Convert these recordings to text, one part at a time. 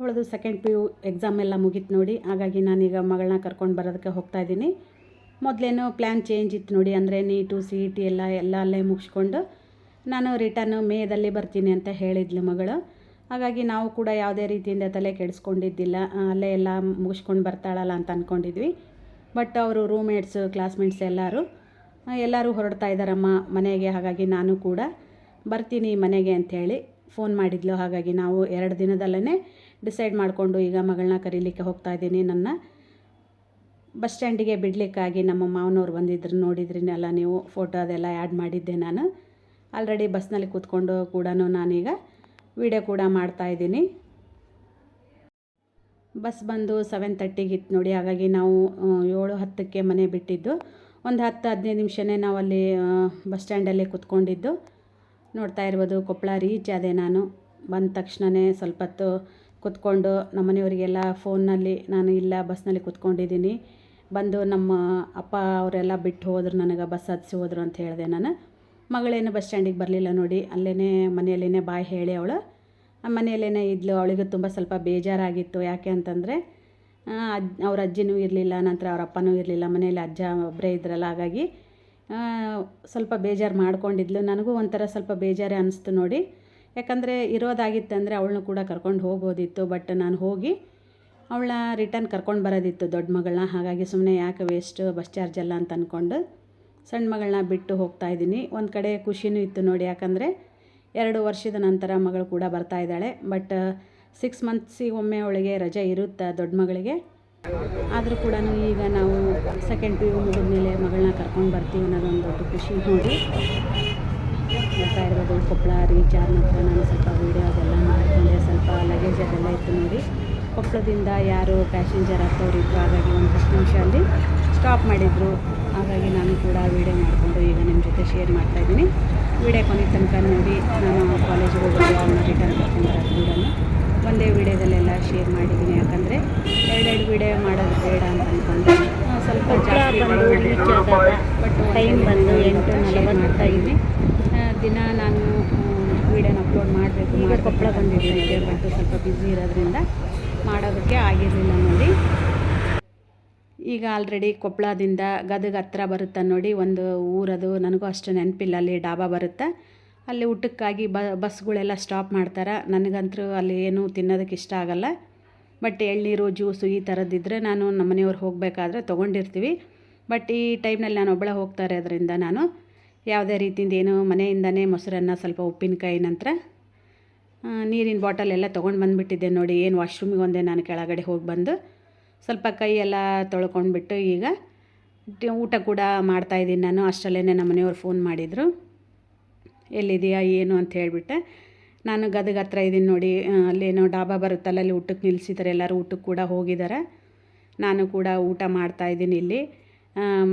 ಅವಳದು second P U exam ಎಲ್ಲ ಮುಗೀತು ನೋಡಿ, ಹಾಗಾಗಿ ನಾನೀಗ ಮಗಳನ್ನ ಕರ್ಕೊಂಡು ಬರೋದಕ್ಕೆ ಹೋಗ್ತಾ ಇದ್ದೀನಿ. ಮೊದಲೇನೋ ಪ್ಲ್ಯಾನ್ ಚೇಂಜ್ ಇತ್ತು ನೋಡಿ, ಅಂದರೆ ನೀಟು ಸಿ ಇ ಟಿ ಎಲ್ಲ ಎಲ್ಲ ಅಲ್ಲೇ ಮುಗಿಸ್ಕೊಂಡು ನಾನು ರಿಟರ್ನು ಮೇದಲ್ಲಿ ಬರ್ತೀನಿ ಅಂತ ಹೇಳಿದ್ಲು ಮಗಳು. ಹಾಗಾಗಿ ನಾವು ಕೂಡ ಯಾವುದೇ ರೀತಿಯಿಂದ ತಲೆ ಕೆಡಿಸ್ಕೊಂಡಿದ್ದಿಲ್ಲ, ಅಲ್ಲೇ ಎಲ್ಲ ಮುಗಿಸ್ಕೊಂಡು ಬರ್ತಾಳಲ್ಲ ಅಂತ ಅಂದ್ಕೊಂಡಿದ್ವಿ ಬಟ್ ಅವರು ರೂಮ್ಮೇಟ್ಸು ಕ್ಲಾಸ್ಮೇಟ್ಸ್ ಎಲ್ಲರೂ ಎಲ್ಲರೂ ಹೊರಡ್ತಾ ಇದ್ದಾರಮ್ಮ ಮನೆಗೆ, ಹಾಗಾಗಿ ನಾನು ಕೂಡ ಬರ್ತೀನಿ ಮನೆಗೆ ಅಂಥೇಳಿ ಫೋನ್ ಮಾಡಿದ್ಲು. ಹಾಗಾಗಿ ನಾವು ಎರಡು ದಿನದಲ್ಲೇ ಡಿಸೈಡ್ ಮಾಡಿಕೊಂಡು ಈಗ ಮಗಳನ್ನ ಕರೀಲಿಕ್ಕೆ ಹೋಗ್ತಾ ಇದ್ದೀನಿ. ನನ್ನ ಬಸ್ ಸ್ಟ್ಯಾಂಡಿಗೆ ಬಿಡಲಿಕ್ಕಾಗಿ ನಮ್ಮ ಮಾವನವ್ರು ಬಂದಿದ್ರು. ನೋಡಿದ್ರಿನೆಲ್ಲ ನೀವು ಫೋಟೋ ಅದೆಲ್ಲ ಆ್ಯಡ್ ಮಾಡಿದ್ದೆ ನಾನು. ಆಲ್ರೆಡಿ ಬಸ್ನಲ್ಲಿ ಕೂತ್ಕೊಂಡು ಕೂಡ ನಾನೀಗ ವಿಡಿಯೋ ಕೂಡ ಮಾಡ್ತಾ ಇದ್ದೀನಿ. ಬಸ್ ಬಂದು ಸೆವೆನ್ ತರ್ಟಿಗಿತ್ತು ನೋಡಿ. ಹಾಗಾಗಿ ನಾವು ಏಳು ಹತ್ತಕ್ಕೆ ಮನೆ ಬಿಟ್ಟಿದ್ದು. ಒಂದು ಹತ್ತು ಹದಿನೈದು ನಿಮಿಷನೇ ನಾವು ಅಲ್ಲಿ ಬಸ್ ಸ್ಟ್ಯಾಂಡಲ್ಲೇ ಕೂತ್ಕೊಂಡಿದ್ದು. ನೋಡ್ತಾ ಇರ್ಬೋದು ಕೊಪ್ಪಳ ರೀಚ್ ಆದೆ ನಾನು. ಬಂದ ತಕ್ಷಣವೇ ಸ್ವಲ್ಪ ಹೊತ್ತು ಕೂತ್ಕೊಂಡು ನಮ್ಮ ಮನೆಯವರಿಗೆಲ್ಲ ಫೋನ್ನಲ್ಲಿ, ನಾನು ಇಲ್ಲ, ಬಸ್ನಲ್ಲಿ ಕೂತ್ಕೊಂಡಿದ್ದೀನಿ. ಬಂದು ನಮ್ಮ ಅಪ್ಪ ಅವರೆಲ್ಲ ಬಿಟ್ಟು ಹೋದ್ರು, ನನಗೆ ಬಸ್ ಹತ್ಸಿ ಹೋದರು ಅಂತ ಹೇಳಿದೆ ನಾನು. ಮಗಳೇನು ಬಸ್ ಸ್ಟ್ಯಾಂಡಿಗೆ ಬರಲಿಲ್ಲ ನೋಡಿ ಅಲ್ಲೇ ಮನೆಯಲ್ಲೇ ಬಾಯ್ ಹೇಳಿ ಅವಳು. ಮನೆಯಲ್ಲೇ ಇದ್ಲು, ಅವಳಿಗೂ ತುಂಬ ಸ್ವಲ್ಪ ಬೇಜಾರಾಗಿತ್ತು. ಯಾಕೆ ಅಂತಂದರೆ ಅಜ್, ಅವ್ರ ಅಜ್ಜಿನೂ ಇರಲಿಲ್ಲ, ನಂತರ ಅವ್ರ ಅಪ್ಪನೂ ಇರಲಿಲ್ಲ, ಮನೆಯಲ್ಲಿ ಅಜ್ಜ ಒಬ್ಬರೇ ಇದ್ರಲ್ಲ, ಹಾಗಾಗಿ ಸ್ವಲ್ಪ ಬೇಜಾರು ಮಾಡ್ಕೊಂಡಿದ್ಲು. ನನಗೂ ಒಂಥರ ಸ್ವಲ್ಪ ಬೇಜಾರೇ ಅನಿಸ್ತು ನೋಡಿ. ಯಾಕಂದರೆ ಇರೋದಾಗಿತ್ತಂದರೆ ಅವಳನ್ನು ಕೂಡ ಕರ್ಕೊಂಡು ಹೋಗ್ಬೋದಿತ್ತು ಬಟ್ ನಾನು ಹೋಗಿ ಅವಳ ರಿಟರ್ನ್ ಕರ್ಕೊಂಡು ಬರೋದಿತ್ತು ದೊಡ್ಡ ಮಗಳನ್ನ. ಹಾಗಾಗಿ ಸುಮ್ಮನೆ ಯಾಕೆ ವೇಸ್ಟ್ ಬಸ್ ಚಾರ್ಜ್ ಎಲ್ಲ ಅಂತ ಅಂದ್ಕೊಂಡು ಸಣ್ಣ ಮಗಳನ್ನ ಬಿಟ್ಟು ಹೋಗ್ತಾ ಇದ್ದೀನಿ. ಒಂದು ಕಡೆ ಖುಷಿನೂ ಇತ್ತು ನೋಡಿ, ಯಾಕಂದರೆ ಎರಡು ವರ್ಷದ ನಂತರ ಮಗಳು ಕೂಡ ಬರ್ತಾ ಇದ್ದಾಳೆ. ಬಟ್ ಸಿಕ್ಸ್ ಮಂತ್ಸಿಗೆ ಒಮ್ಮೆ ಅವಳಿಗೆ ರಜೆ ಇರುತ್ತೆ ದೊಡ್ಡ ಮಗಳಿಗೆ? ಆದರೂ ಕೂಡ ಈಗ ನಾವು ಸೆಕೆಂಡ್ ಪಿ ಯು ಮುಗಿದ್ಮೇಲೆ ಮಗಳನ್ನ ಕರ್ಕೊಂಡು ಬರ್ತೀವಿ ಅನ್ನೋದೊಂದು ದೊಡ್ಡ ಖುಷಿ ನೋಡಿ. ಬರ್ತಾ ಇರೋದು ಕೊಪ್ಪಳ ರೀಚ್ ಆದ ನಂತರ ನಾನು ಸ್ವಲ್ಪ ವೀಡಿಯೋ ಅದೆಲ್ಲ ಮಾಡಿಕೊಂಡೆ ಸ್ವಲ್ಪ ಲಗೇಜ್ ಅದೆಲ್ಲ ಇತ್ತು ನೋಡಿ. ಕೊಪ್ಪಳದಿಂದ ಯಾರು ಪ್ಯಾಸೆಂಜರ್ ಆಗ್ತವ್ರು ಇದ್ದರು ಹಾಗಾಗಿ ಒಂದು ಹತ್ತು ನಿಮಿಷ ಅಲ್ಲಿ ಸ್ಟಾಪ್ ಮಾಡಿದರು. ಹಾಗಾಗಿ ನಾನು ಕೂಡ ವೀಡಿಯೋ ಮಾಡಿಕೊಂಡು ಈಗ ನಿಮ್ಮ ಜೊತೆ ಶೇರ್ ಮಾಡ್ತಾಯಿದ್ದೀನಿ ವೀಡಿಯೋ ಕೊನೆ ತನಕ ನೋಡಿ ನಾನು ಕಾಲೇಜಿಗೆ ಹೋಗೋದು ರಿಟರ್ನ್ ಬರೋದು ಕೂಡ ಒಂದೇ ವೀಡಿಯೋದಲ್ಲೆಲ್ಲ ಶೇರ್ ಮಾಡಿದ್ದೀನಿ. ಯಾಕಂದರೆ ಎರಡೆರಡು ವೀಡಿಯೋ ಮಾಡೋದು ಬೇಡ ಅಂತ ಅಂದ್ಕೊಂಡು ಸ್ವಲ್ಪ ಜಾಸ್ತಿ ಬಟ್ ಟೈಮ್ ಬಂದು ಎಂಟು ನಲವತ್ತೈದು. ದಿನ ನಾನು ವೀಡಿಯೋನ ಅಪ್ಲೋಡ್ ಮಾಡಬೇಕು. ಈಗ ಕೊಪ್ಪಳ ಬಂದಿದ್ದೆ. ಬಟ್ ಸ್ವಲ್ಪ ಬ್ಯುಸಿ ಇರೋದ್ರಿಂದ ಮಾಡೋದಕ್ಕೆ ಆಗಿರಲಿಲ್ಲ ನೋಡಿ. ಈಗ ಆಲ್ರೆಡಿ ಕೊಪ್ಪಳದಿಂದ ಗದಗ ಹತ್ರ ಬರುತ್ತೆ ನೋಡಿ. ಒಂದು ಊರದು, ನನಗೂ ಅಷ್ಟು ನೆನಪಿಲ್ಲ. ಅಲ್ಲಿ ಡಾಬಾ ಬರುತ್ತೆ. ಅಲ್ಲಿ ಊಟಕ್ಕಾಗಿ ಬ, ಬಸ್ಗಳೆಲ್ಲ ಸ್ಟಾಪ್ ಮಾಡ್ತಾರೆ. ನನಗಂತೂ ಅಲ್ಲಿ ಏನು ತಿನ್ನೋದಕ್ಕೆ ಇಷ್ಟ ಆಗಲ್ಲ. ಬಟ್ ಎಳ್ನೀರು ಜ್ಯೂಸು ಈ ಥರದ್ದಿದ್ದರೆ ನಾನು ನಮ್ಮ ಮನೆಯವ್ರು ಹೋಗಬೇಕಾದ್ರೆ ತೊಗೊಂಡಿರ್ತೀವಿ. ಬಟ್ ಈ ಟೈಮ್ನಲ್ಲಿ ನಾನು ಒಬ್ಬಳೆ ಹೋಗ್ತಾ ಇರೋದ್ರಿಂದ ನಾನು ಯಾವುದೇ ರೀತಿಯಿಂದ ಏನು ಮನೆಯಿಂದನೇ ಮೊಸರನ್ನ ಸ್ವಲ್ಪ ಉಪ್ಪಿನಕಾಯಿ ನಂತರ ನೀರಿನ ಬಾಟಲ್ ಎಲ್ಲ ತೊಗೊಂಡು ಬಂದುಬಿಟ್ಟಿದ್ದೆ ನೋಡಿ, ಏನು ವಾಶ್ರೂಮಿಗೆ ಒಂದೇ ನಾನು ಕೆಳಗಡೆ ಹೋಗಿ ಬಂದು ಸ್ವಲ್ಪ ಕೈ ಎಲ್ಲ ತೊಳ್ಕೊಂಡ್ಬಿಟ್ಟು ಈಗ ಊಟ ಕೂಡ ಮಾಡ್ತಾಯಿದ್ದೀನಿ ನಾನು. ಅಷ್ಟರಲ್ಲೇ ನಮ್ಮ ಮನೆಯವ್ರು ಫೋನ್ ಮಾಡಿದರು. ಎಲ್ಲಿದೆಯಾ ಏನು ಅಂತ ಹೇಳಿಬಿಟ್ಟೆ. ನಾನು ಗದಗ ಹತ್ರ ಇದ್ದೀನಿ ನೋಡಿ ಅಲ್ಲೇನೋ ಡಾಬಾ ಬರುತ್ತಲ್ಲ, ಅಲ್ಲಿ ಊಟಕ್ಕೆ ನಿಲ್ಲಿಸಿದ್ದಾರೆ ಎಲ್ಲರೂ ಊಟಕ್ಕೆ ಕೂಡ ಹೋಗಿದ್ದಾರೆ ನಾನು ಕೂಡ ಊಟ ಮಾಡ್ತಾ ಇದ್ದೀನಿ ಇಲ್ಲಿ.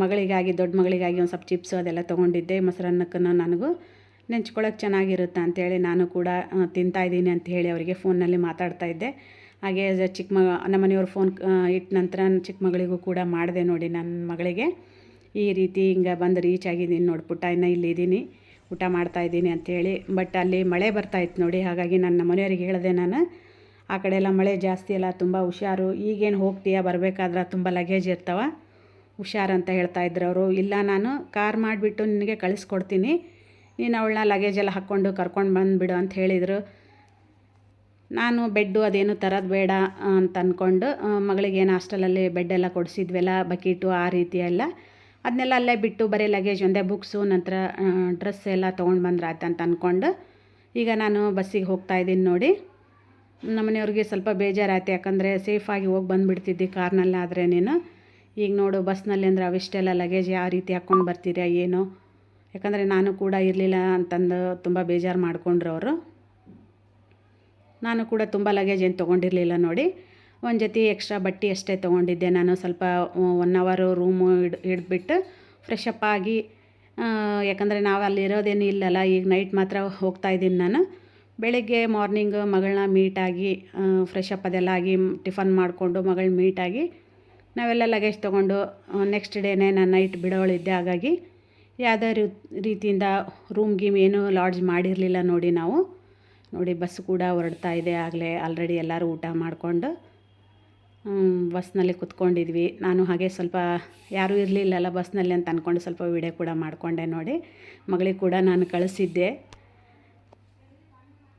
ಮಗಳಿಗಾಗಿ ದೊಡ್ಡ ಮಗಳಿಗಾಗಿ ಒಂದು ಸ್ವಲ್ಪ ಚಿಪ್ಸು ಅದೆಲ್ಲ ತೊಗೊಂಡಿದ್ದೆ. ಮೊಸರನ್ನಕ್ಕೂ ನನಗೂ ನೆಂಚ್ಕೊಳ್ಳೋಕೆ ಚೆನ್ನಾಗಿರುತ್ತೆ ಅಂತೇಳಿ ನಾನು ಕೂಡ ಆ, ತಿಂತಾ ಇದ್ದೀನಿ ಅಂತ ಹೇಳಿ ಅವರಿಗೆ ಫೋನಲ್ಲಿ ಮಾತಾಡ್ತಾ ಇದ್ದೆ. ಹಾಗೆ ಚಿಕ್ಕ ಮ ನಮ್ಮ ಮನೆಯವ್ರು ಫೋನ್ ಇಟ್ಟ ನಂತರ ಚಿಕ್ಕ ಮಗಳಿಗೂ ಕೂಡ ಮಾಡಿದೆ ನೋಡಿ ನನ್ನ ಮಗಳಿಗೆ. ಈ ರೀತಿ ಹಿಂಗೆ ಬಂದು ರೀಚ್ ಆಗಿದ್ದೀನಿ ನೋಡಿ ಪುಟ್ಟ ಇನ್ನು ಇಲ್ಲಿದ್ದೀನಿ ಊಟ ಮಾಡ್ತಾ ಇದ್ದೀನಿ ಅಂಥೇಳಿ ಬಟ್ ಅಲ್ಲಿ ಮಳೆ ಬರ್ತಾ ಇತ್ತು ನೋಡಿ ಹಾಗಾಗಿ ನನ್ನ ಮನೆಯವರಿಗೆ ಹೇಳಿದೆ ನಾನು ಆ ಕಡೆ ಎಲ್ಲ ಮಳೆ ಜಾಸ್ತಿ ಅಲ್ಲ ತುಂಬ ಹುಷಾರು ಈಗೇನು ಹೋಗ್ತೀಯಾ ಬರಬೇಕಾದ್ರೆ ತುಂಬ ಲಗೇಜ್ ಇರ್ತಾವ. ಹುಷಾರು ಅಂತ ಹೇಳ್ತಾ ಇದ್ರು ಅವರು. ಇಲ್ಲ ನಾನು ಕಾರ್ ಮಾಡಿಬಿಟ್ಟು ನಿನಗೆ ಕಳಿಸ್ಕೊಡ್ತೀನಿ. ನೀನು ಅವಳನ್ನ ಲಗೇಜ್ ಎಲ್ಲ ಹಾಕ್ಕೊಂಡು ಕರ್ಕೊಂಡು ಬಂದುಬಿಡು ಅಂತ ಹೇಳಿದರು. ನಾನು ಬೆಡ್ಡು ಅದೇನು ತರೋದು ಬೇಡ ಅಂತ ಅಂದ್ಕೊಂಡು ಆ, ಮಗಳಿಗೆ ಏನು ಹಾಸ್ಟೆಲಲ್ಲಿ ಬೆಡ್ ಎಲ್ಲ ಕೊಡಿಸಿದ್ವಲ್ಲ ಬಕೀಟು ಆ ರೀತಿ ಎಲ್ಲ. ಅದನ್ನೆಲ್ಲ ಅಲ್ಲೇ ಬಿಟ್ಟು ಬರೀ ಲಗೇಜ್ ಒಂದೇ ಬುಕ್ಸು ನಂತರ ಡ್ರೆಸ್ ಎಲ್ಲ ತೊಗೊಂಡು ಬಂದ್ರೆ ಆಯ್ತು ಅಂತ ಅಂದ್ಕೊಂಡು ಈಗ ನಾನು ಬಸ್ಸಿಗೆ ಹೋಗ್ತಾ ಇದ್ದೀನಿ ನೋಡಿ. ನಮ್ಮನೆಯವ್ರಿಗೆ ಸ್ವಲ್ಪ ಬೇಜಾರಾಯ್ತು ಯಾಕಂದರೆ ಸೇಫಾಗಿ ಹೋಗಿ ಬಂದುಬಿಡ್ತಿದ್ದಿ ಕಾರ್ನಲ್ಲಾದರೆ ನೀನು. ಈಗ ನೋಡು ಬಸ್ನಲ್ಲಿ ಅಂದರೆ ಅವಿಷ್ಟೆಲ್ಲ ಲಗೇಜ್ ಯಾವ ರೀತಿ ಹಾಕ್ಕೊಂಡು ಬರ್ತೀರಾ, ಏನು. ಯಾಕಂದರೆ ನಾನು ಕೂಡ ಇರಲಿಲ್ಲ ಅಂತಂದು ತುಂಬ ಬೇಜಾರು ಮಾಡಿಕೊಂಡ್ರು ಅವರು. ನಾನು ಕೂಡ ತುಂಬ ಲಗೇಜ್ ಏನು ತೊಗೊಂಡಿರಲಿಲ್ಲ ನೋಡಿ. ಒಂದು ಜೊತೆ ಎಕ್ಸ್ಟ್ರಾ ಬಟ್ಟೆ ಅಷ್ಟೇ ತೊಗೊಂಡಿದ್ದೆ. ನಾನು ಸ್ವಲ್ಪ ಒನ್ ಅವರು ರೂಮು ಹಿಡ್ಬಿಟ್ಟು ಫ್ರೆಶ್ ಅಪ್ ಆಗಿ ಯಾಕಂದರೆ ನಾವು ಅಲ್ಲಿ ಇರೋದೇನು ಇಲ್ಲಲ್ಲ, ಈಗ ನೈಟ್ ಮಾತ್ರ ಹೋಗ್ತಾ ಇದ್ದೀನಿ ನಾನು. ಬೆಳಗ್ಗೆ ಮಾರ್ನಿಂಗ್ ಮಗಳನ್ನ ಮೀಟಾಗಿ ಅಪ್ ಅದೆಲ್ಲ ಆಗಿ, ಟಿಫನ್ ಮಾಡಿಕೊಂಡು ಮಗಳು ಮೀಟಾಗಿ ನಾವೆಲ್ಲ ಲಗೇಜ್ ತೊಗೊಂಡು ನೆಕ್ಸ್ಟ್ ಡೇನೇ ನಾನು ನೈಟ್ ಬಿಡೋಳಿದ್ದೆ ಹಾಗಾಗಿ ಯಾವುದೇ ರೀತಿಯಿಂದ ರೂಮ್ ಗೀಮ್ ಏನೂ ಲಾಡ್ಜ್ ಮಾಡಿರಲಿಲ್ಲ ನೋಡಿ ನಾವು. ನೋಡಿ ಬಸ್ ಕೂಡ ಹೊರಡ್ತಾ ಇದೆ. ಆಗಲೇ ಆಲ್ರೆಡಿ ಎಲ್ಲರೂ ಊಟ ಮಾಡಿಕೊಂಡು ಬಸ್ನಲ್ಲಿ ಕುತ್ಕೊಂಡಿದ್ವಿ. ನಾನು ಹಾಗೆ ಸ್ವಲ್ಪ ಯಾರೂ ಇರಲಿಲ್ಲಲ್ಲ ಬಸ್ನಲ್ಲಿ ಅಂತ ಅಂದ್ಕೊಂಡು ಸ್ವಲ್ಪ ವಿಡಿಯೋ ಕೂಡ ಮಾಡಿಕೊಂಡೆ ನೋಡಿ. ಮಗಳಿಗೆ ಕೂಡ ನಾನು ಕಳಿಸಿದ್ದೆ.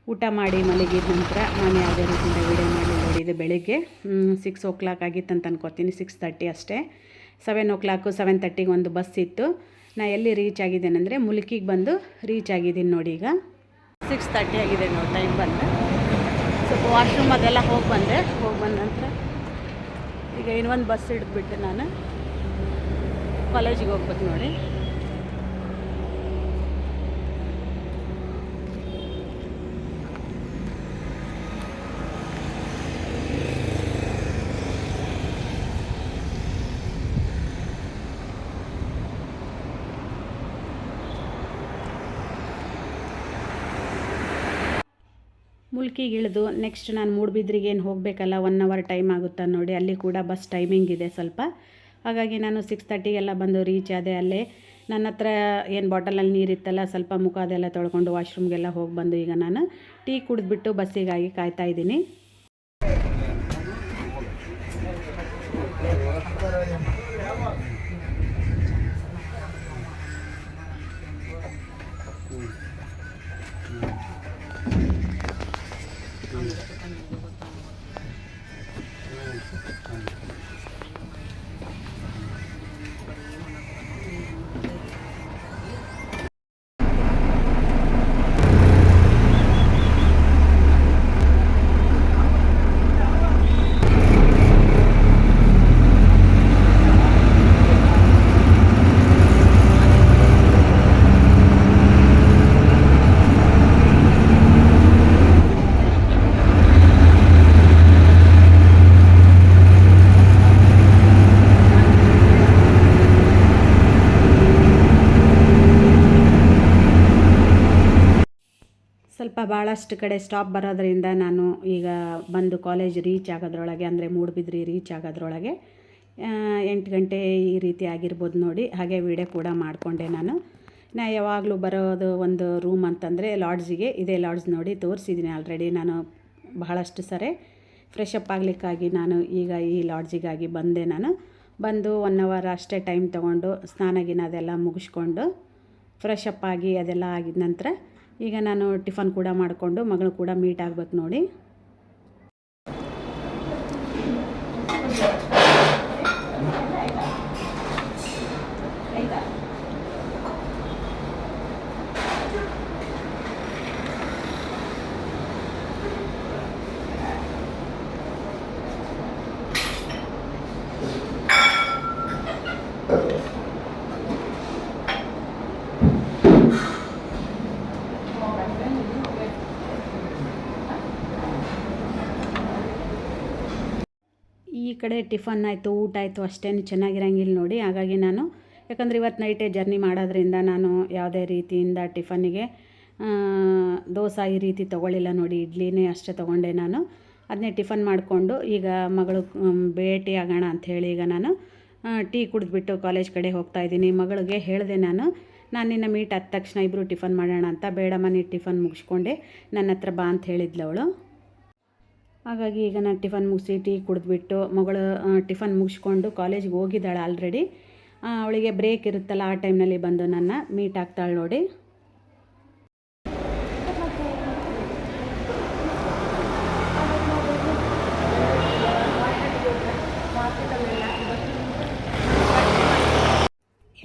ಊಟ ಮಾಡಿ ಮಲಗಿದ ನಂತರ ನಾನು ಯಾವುದೇ ರೀತಿಯಿಂದ ವೀಡಿಯೋ ಮಾಡಿ ಇದು ಬೆಳಿಗ್ಗೆ. ಸಿಕ್ಸ್ ಓ ಕ್ಲಾಕ್ ಆಗಿತ್ತು ಅಂತ ಅನ್ಕೋತೀನಿ. ಸಿಕ್ಸ್ ತರ್ಟಿ ಅಷ್ಟೇ. ಸೆವೆನ್ ಓ ಕ್ಲಾಕು ಸೆವೆನ್ ತರ್ಟಿಗೆ ಒಂದು ಬಸ್ ಇತ್ತು. ನಾ ಎಲ್ಲಿ ರೀಚ್ ಆಗಿದ್ದೇನೆ ಅಂದರೆ ಮುಲ್ಕಿಗೆ ಬಂದು ರೀಚ್ ಆಗಿದ್ದೀನಿ ನೋಡಿ ಈಗ. ಸಿಕ್ಸ್ ತರ್ಟಿ ಆಗಿದೆ ನೋಡಿ ಟೈಮ್ ಬಂದು. ಸ್ವಲ್ಪ ವಾಶ್ರೂಮ್ ಅದೆಲ್ಲ ಹೋಗಿ ಬಂದೆ. ಹೋಗಿ ಬಂದ ನಂತರ ಈಗ ಇನ್ನೊಂದು ಬಸ್ ಹಿಡಿದ್ಬಿಟ್ಟು ನಾನು. ಕಾಲೇಜಿಗೆ ಹೋಗ್ಬೇಕು ನೋಡಿ. ಮುಲ್ಕಿಗೆ ಇಳಿದು ನೆಕ್ಸ್ಟ್ ನಾನು ಮೂಡುಬಿದ್ರಿಗೆ ಏನು ಹೋಗಬೇಕಲ್ಲ ಒನ್ ಅವರ್ ಟೈಮ್ ಆಗುತ್ತಾ ನೋಡಿ, ಅಲ್ಲಿ ಕೂಡ ಬಸ್ ಟೈಮಿಂಗ್ ಇದೆ ಸ್ವಲ್ಪ. ಹಾಗಾಗಿ ನಾನು ಸಿಕ್ಸ್ ತರ್ಟಿಗೆಲ್ಲ ಬಂದು ರೀಚ್ ಆದೆ ಅಲ್ಲೇ. ನನ್ನ ಹತ್ರ ಏನು ಬಾಟಲಲ್ಲಿ ನೀರಿತ್ತಲ್ಲ ಸ್ವಲ್ಪ ಮುಖ ಅದೆಲ್ಲ ತೊಳ್ಕೊಂಡು ವಾಶ್ರೂಮ್ಗೆಲ್ಲ ಹೋಗಿ ಬಂದು ಈಗ ನಾನು ಟೀ ಕುಡಿದ್ಬಿಟ್ಟು ಬಸ್ಸಿಗಾಗಿ ಕಾಯ್ತಾ ಇದ್ದೀನಿ. ಭಾಳಷ್ಟು ಕಡೆ ಸ್ಟಾಪ್ ಬರೋದ್ರಿಂದ ನಾನು ಈಗ ಬಂದು ಕಾಲೇಜ್ ರೀಚ್ ಆಗೋದ್ರೊಳಗೆ ಅಂದರೆ ಮೂಡುಬಿದ್ರಿ ರೀಚ್ ಆಗೋದ್ರೊಳಗೆ ಎಂಟು ಗಂಟೆ ಈ ರೀತಿ ಆಗಿರ್ಬೋದು ನೋಡಿ. ಹಾಗೆ ವೀಡಿಯೋ ಕೂಡ ಮಾಡಿಕೊಂಡೆ ನಾನು. ನಾ ಯಾವಾಗಲೂ ಬರೋದು ಒಂದು ರೂಮ್ ಅಂತಂದರೆ ಲಾಡ್ಜಿಗೆ ಇದೇ ಲಾಡ್ಜ್ ನೋಡಿ ತೋರಿಸಿದ್ದೀನಿ ಆಲ್ರೆಡಿ ನಾನು ಬಹಳಷ್ಟು ಸರಿ. ಫ್ರೆಶ್ ಅಪ್ ಆಗಲಿಕ್ಕಾಗಿ ನಾನು ಈಗ ಈ ಲಾಡ್ಜಿಗಾಗಿ ಬಂದೆ ನಾನು. ಬಂದು ಒನ್ ಅವರ್ ಅಷ್ಟೇ ಟೈಮ್ ತೊಗೊಂಡು ಸ್ನಾನ ಗಿನ ಅದೆಲ್ಲ ಮುಗಿಸ್ಕೊಂಡು ಫ್ರೆಶ್ ಅಪ್ ಆಗಿ ಅದೆಲ್ಲ ಆಗಿದ ನಂತರ ಈಗ ನಾನು ಟಿಫನ್ ಕೂಡ ಮಾಡಿಕೊಂಡು ಮಗಳು ಕೂಡ ಮೀಟ್ ಆಗ್ಬೇಕು ನೋಡಿ ಈ ಕಡೆ ಟಿಫನ್ ಆಯಿತು, ಊಟ ಆಯಿತು, ಅಷ್ಟೇನು ಚೆನ್ನಾಗಿರಂಗಿಲ್ಲ ನೋಡಿ. ಹಾಗಾಗಿ ನಾನು, ಯಾಕಂದರೆ ಇವತ್ತು ನೈಟೇ ಜರ್ನಿ ಮಾಡೋದ್ರಿಂದ ನಾನು ಯಾವುದೇ ರೀತಿಯಿಂದ ಟಿಫನ್ನಿಗೆ ದೋಸೆ ಈ ರೀತಿ ತೊಗೊಳ್ಳಿಲ್ಲ ನೋಡಿ. ಇಡ್ಲಿನೇ ಅಷ್ಟೇ ತೊಗೊಂಡೆ ನಾನು. ಅದನ್ನೇ ಟಿಫನ್ ಮಾಡಿಕೊಂಡು ಈಗ ಮಗಳು ಭೇಟಿ ಆಗೋಣ ಅಂಥೇಳಿ ಈಗ ನಾನು ಟೀ ಕುಡಿದ್ಬಿಟ್ಟು ಕಾಲೇಜ್ ಕಡೆ ಹೋಗ್ತಾ ಇದ್ದೀನಿ. ಮಗಳಿಗೆ ಹೇಳಿದೆ ನಾನು ನಾನು ನಿನ್ನ ಮೀಟ್ ಆದ ತಕ್ಷಣ ಇಬ್ಬರು ಟಿಫನ್ ಮಾಡೋಣ ಅಂತ. ಬೇಡಮ್ಮ ನೀ ಟಿಫನ್ ಮುಗಿಸ್ಕೊಂಡೆ. ನನ್ನ ಹತ್ರ ಬಾ ಅಂತ ಹೇಳಿದ್ಲು ಅವಳು. ಹಾಗಾಗಿ ಈಗ ನಾನು ಟಿಫನ್ ಮುಗಿಸಿ ಟೀ ಕುಡಿದ್ಬಿಟ್ಟು ಮಗಳು ಟಿಫನ್ ಮುಗಿಸ್ಕೊಂಡು ಕಾಲೇಜಿಗೆ ಹೋಗಿದ್ದಾಳೆ ಆಲ್ರೆಡಿ ಅವಳಿಗೆ ಬ್ರೇಕ್ ಇರುತ್ತಲ್ಲ, ಆ ಟೈಮ್ನಲ್ಲಿ ಬಂದು ನನ್ನ ಮೀಟ್ ಆಗ್ತಾಳೆ ನೋಡಿ.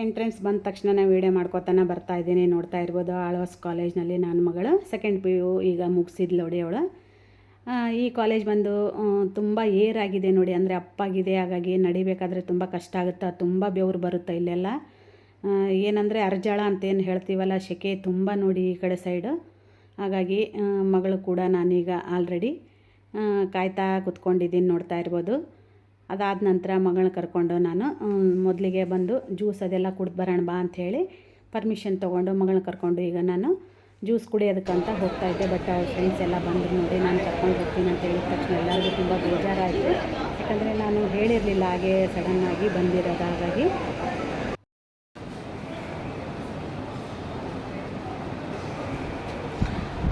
ಎಂಟ್ರೆನ್ಸ್ ಬಂದ ತಕ್ಷಣ ನಾನು ವೀಡಿಯೋ ಮಾಡ್ಕೋತಾನೆ ಬರ್ತಾ ಇದ್ದೀನಿ. ನೋಡ್ತಾ ಇರ್ಬೋದು, ಆಳ್ವಾಸ್ ಕಾಲೇಜ್ನಲ್ಲಿ ನನ್ನ ಮಗಳು. ಸೆಕೆಂಡ್ ಪಿ ಯು ಈಗ ಮುಗಿಸಿದ್ಲು ನೋಡಿ ಅವಳು. ಈ ಕಾಲೇಜ್ ಬಂದು ತುಂಬ ಆಗಿದೆ ನೋಡಿ. ಅಂದರೆ ಅಪ್ಪಾಗಿದೆ, ಹಾಗಾಗಿ ನಡಿಬೇಕಾದ್ರೆ ತುಂಬ ಕಷ್ಟ ಆಗುತ್ತೆ, ತುಂಬ ಬೆವರು ಬರುತ್ತೆ ಇಲ್ಲೆಲ್ಲ. ಏನಂದರೆ ಅರ್ಜಾಳ ಅಂತೇನು ಹೇಳ್ತೀವಲ್ಲ ಸೆಕೆ ತುಂಬ ನೋಡಿ ಈ ಕಡೆ ಸೈಡು ಹಾಗಾಗಿ ಮಗಳು ಕೂಡ ನಾನೀಗ ಆಲ್ರೆಡಿ ಕಾಯ್ತಾ ಕುತ್ಕೊಂಡಿದ್ದೀನಿ ನೋಡ್ತಾ ಇರ್ಬೋದು. ಅದಾದ ನಂತರ ಮಗಳನ್ನ ಕರ್ಕೊಂಡು ನಾನು ಮೊದಲಿಗೆ ಬಂದು ಜ್ಯೂಸ್ ಅದೆಲ್ಲ ಕುಡ್ದು ಬರೋಣ ಬಾ ಅಂಥೇಳಿ ಪರ್ಮಿಷನ್ ತೊಗೊಂಡು ಮಗಳನ್ನ ಕರ್ಕೊಂಡು ಈಗ ನಾನು ಜ್ಯೂಸ್ ಕುಡಿಯೋದಕ್ಕಂತ ಹೋಗ್ತಾ ಇದ್ದೆ. ಬಟ್ ಅವ್ರ ಫ್ರೆಂಡ್ಸ್ ಎಲ್ಲ ಬಂದರು ನೋಡಿ ನಾನು ಕರ್ಕೊಂಡು ಹೋಗ್ತೀನಿ ಅಂತ ಹೇಳಿದ ತಕ್ಷಣ ಎಲ್ಲರಿಗೂ ತುಂಬ ಬೇಜಾರಾಯಿತು. ಯಾಕಂದರೆ ನಾನು ಹೇಳಿರಲಿಲ್ಲ ಹಾಗೆ ಸಡನ್ನಾಗಿ ಬಂದಿರೋದು ಹಾಗಾಗಿ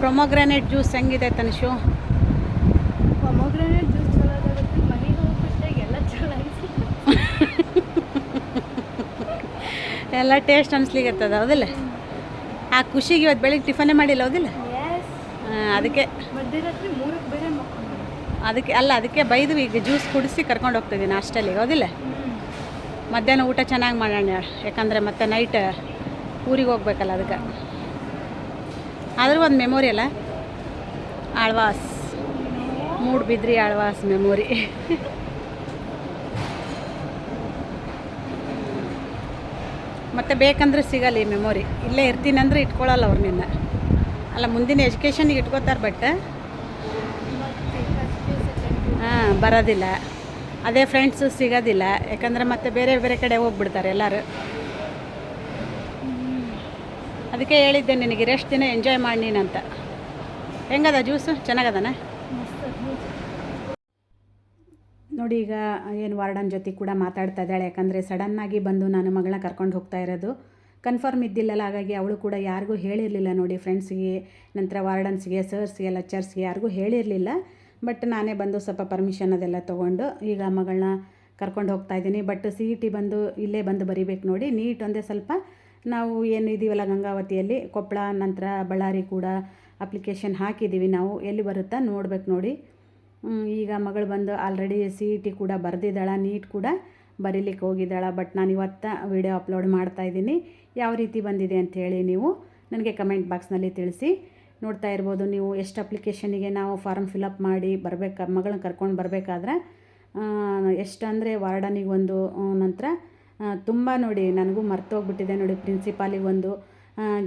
ಪ್ರೊಮೊಗ್ರಾನೇಟ್ ಜ್ಯೂಸ್ ಹೆಂಗಿದೆ ತನಿಷು? ಪ್ರೊಮೋಗ್ರಾನೇಟ್ ಜ್ಯೂಸ್ ಚಲೋ ಮನೆಗೆ ಹೋಗಿ ಎಲ್ಲ ಚಲೋ ಐತಿ ಎಲ್ಲ ಟೇಸ್ಟ್ ಅನ್ಸ್ಲಿಕ್ಕತ್ತದ ಹೌದಿಲ್ಲ? ಆ ಖುಷಿಗೆ ಇವತ್ತು ಬೆಳಿಗ್ಗೆ ಟಿಫನೇ ಮಾಡಿಲ್ಲ ಹೋಗಿಲ್ಲ? ಅದಕ್ಕೆ ಅದಕ್ಕೆ ಅಲ್ಲ ಅದಕ್ಕೆ ಬೈದು ಈಗ ಜ್ಯೂಸ್ ಕುಡಿಸಿ ಕರ್ಕೊಂಡು ಹೋಗ್ತಿದ್ದೀನಿ ಹಾಸ್ಟೆಲಿಗೆ ಹೋಗಿಲ್ಲ? ಮಧ್ಯಾಹ್ನ ಊಟ ಚೆನ್ನಾಗಿ ಮಾಡೋಣ ಯಾಕಂದರೆ ಮತ್ತೆ ನೈಟ್ ಊರಿಗೆ ಹೋಗ್ಬೇಕಲ್ಲ ಅದಕ್ಕೆ. ಆದರೂ ಒಂದು ಮೆಮೊರಿ ಅಲ್ಲ? ಆಳ್ವಾಸ್. ಮೂಡ್ ಬಿದ್ರಿ ಆಳ್ವಾಸ್ ಮೆಮೊರಿ ಮತ್ತೆ ಬೇಕಂದ್ರೆ ಸಿಗಲ್ಲ ಈ ಮೆಮೊರಿ ಇಲ್ಲೇ ಇರ್ತೀನಿ ಅಂದರೆ ಇಟ್ಕೊಳ್ಳಲ್ಲ ಅವ್ರು ನಿನ್ನ ಅಲ್ಲ, ಮುಂದಿನ ಎಜುಕೇಷನ್ಗೆ ಇಟ್ಕೋತಾರೆ ಬಟ್ ಹಾಂ, ಬರೋದಿಲ್ಲ. ಅದೇ ಫ್ರೆಂಡ್ಸು ಸಿಗೋದಿಲ್ಲ. ಯಾಕಂದರೆ ಮತ್ತೆ ಬೇರೆ ಬೇರೆ ಕಡೆ ಹೋಗ್ಬಿಡ್ತಾರೆ ಎಲ್ಲರೂ. ಅದಕ್ಕೆ ಹೇಳಿದ್ದೆ ನಿನಗೆ ರೆಸ್ಟ್ ದಿನ ಎಂಜಾಯ್ ಮಾಡಿ ನೀನಂತ. ಹೆಂಗದ ಜ್ಯೂಸು ಚೆನ್ನಾಗದನ? ನೋಡಿ ಈಗ ಏನು ವಾರ್ಡನ್ ಜೊತೆ ಕೂಡ ಮಾತಾಡ್ತಾ ಇದ್ದಾಳೆ. ಯಾಕಂದರೆ ಸಡನ್ನಾಗಿ ಬಂದು ನಾನು ಮಗಳನ್ನ ಕರ್ಕೊಂಡು ಹೋಗ್ತಾ ಇರೋದು. ಕನ್ಫರ್ಮ್ ಇದ್ದಿಲ್ಲಲ್ಲ, ಹಾಗಾಗಿ ಅವಳು ಕೂಡ ಯಾರಿಗೂ ಹೇಳಿರಲಿಲ್ಲ ನೋಡಿ. ಫ್ರೆಂಡ್ಸ್ಗೆ ನಂತರ ವಾರ್ಡನ್ಸ್ಗೆ ಸರ್ಸ್ಗೆ ಲೆಕ್ಚರ್ಸ್ಗೆ ಯಾರಿಗೂ ಹೇಳಿರಲಿಲ್ಲ. ಬಟ್ ನಾನೇ ಬಂದು ಸ್ವಲ್ಪ ಪರ್ಮಿಷನ್ ಅದೆಲ್ಲ ತೊಗೊಂಡು ಈಗ ಮಗಳನ್ನ ಕರ್ಕೊಂಡು ಹೋಗ್ತಾ ಇದ್ದೀನಿ. ಬಟ್ ಸಿ ಇ ಟಿ ಬಂದು ಇಲ್ಲೇ ಬಂದು ಬರಿಬೇಕು ನೋಡಿ. ನೀಟ್ ಒಂದೇ ಸ್ವಲ್ಪ ನಾವು ಏನು ಇದೀವಲ್ಲ ಗಂಗಾವತಿಯಲ್ಲಿ, ಕೊಪ್ಪಳ, ನಂತರ ಬಳ್ಳಾರಿ ಕೂಡ ಅಪ್ಲಿಕೇಶನ್ ಹಾಕಿದ್ದೀವಿ ನಾವು. ಎಲ್ಲಿ ಬರುತ್ತಾ ನೋಡ್ಬೇಕು ನೋಡಿ. ಈಗ ಮಗಳು ಬಂದು ಆಲ್ರೆಡಿ ಸಿ ಇ ಟಿ ಕೂಡ ಬರೆದಿದ್ದಾಳೆ ನೀಟ್ ಕೂಡ ಬರೀಲಿಕ್ಕೆ ಹೋಗಿದ್ದಾಳೆ ಬಟ್ ನಾನು ಇವತ್ತು ವಿಡಿಯೋ ಅಪ್ಲೋಡ್ ಮಾಡ್ತಾ ಇದ್ದೀನಿ. ಯಾವ ರೀತಿ ಬಂದಿದೆ ಅಂತ ಹೇಳಿ ನೀವು ನನಗೆ ಕಮೆಂಟ್ ಬಾಕ್ಸ್ನಲ್ಲಿ ತಿಳಿಸಿ. ನೋಡ್ತಾ ಇರ್ಬೋದು, ನೀವು ಎಷ್ಟು ಅಪ್ಲಿಕೇಶನಿಗೆ ನಾವು ಫಾರ್ಮ್ ಫಿಲಪ್ ಮಾಡಿ ಬರಬೇಕು, ಮಗಳನ್ನ ಕರ್ಕೊಂಡು ಬರಬೇಕಾದ್ರೆ ಎಷ್ಟಂದರೆ ವಾರ್ಡನಿಗೆ ಒಂದು ನಂತರ ತುಂಬ ನೋಡಿ ನನಗೂ ಮರ್ತೋಗ್ಬಿಟ್ಟಿದೆ ನೋಡಿ ಪ್ರಿನ್ಸಿಪಾಲಿಗೆ ಒಂದು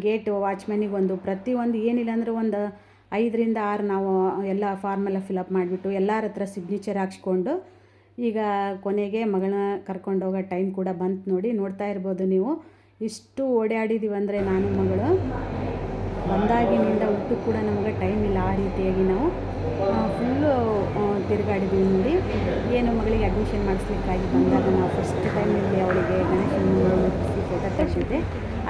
ಗೇಟ್ ವಾಚ್ಮ್ಯಾನಿಗೆ ಒಂದು, ಪ್ರತಿಯೊಂದು ಏನಿಲ್ಲ ಅಂದರೆ ಒಂದು ಐದರಿಂದ ಆರು ನಾವು ಎಲ್ಲ ಫಾರ್ಮೆಲ್ಲ ಫಿಲಪ್ ಮಾಡಿಬಿಟ್ಟು ಎಲ್ಲರ ಹತ್ರ ಸಿಗ್ನೇಚರ್ ಹಾಕ್ಸ್ಕೊಂಡು ಈಗ ಕೊನೆಗೆ ಮಗಳನ್ನ ಕರ್ಕೊಂಡು ಹೋಗೋ ಟೈಮ್ ಕೂಡ ಬಂತು ನೋಡಿ ನೋಡ್ತಾ ಇರ್ಬೋದು ನೀವು. ಇಷ್ಟು ಓಡಾಡಿದ್ದೀವಿ ಅಂದರೆ ನಾನು, ಮಗಳು. ಬಂದಾಗಿನಿಂದ ಹುಟ್ಟು ಕೂಡ ನಮಗೆ ಟೈಮ್ ಇಲ್ಲ ಆ ರೀತಿಯಾಗಿ ನಾವು. ಫುಲ್ಲು ತಿರುಗಾಡಿದ್ದೀವಿ ನೋಡಿ. ಏನು ಮಗಳಿಗೆ ಅಡ್ಮಿಷನ್ ಮಾಡಿಸ್ಲಿಕ್ಕಾಗಿ ಬಂದಾಗ ನಾವು ಫಸ್ಟ್ ಟೈಮಲ್ಲಿ ಅವಳಿಗೆ ಗಣೇಶನ ಫೋಟೋ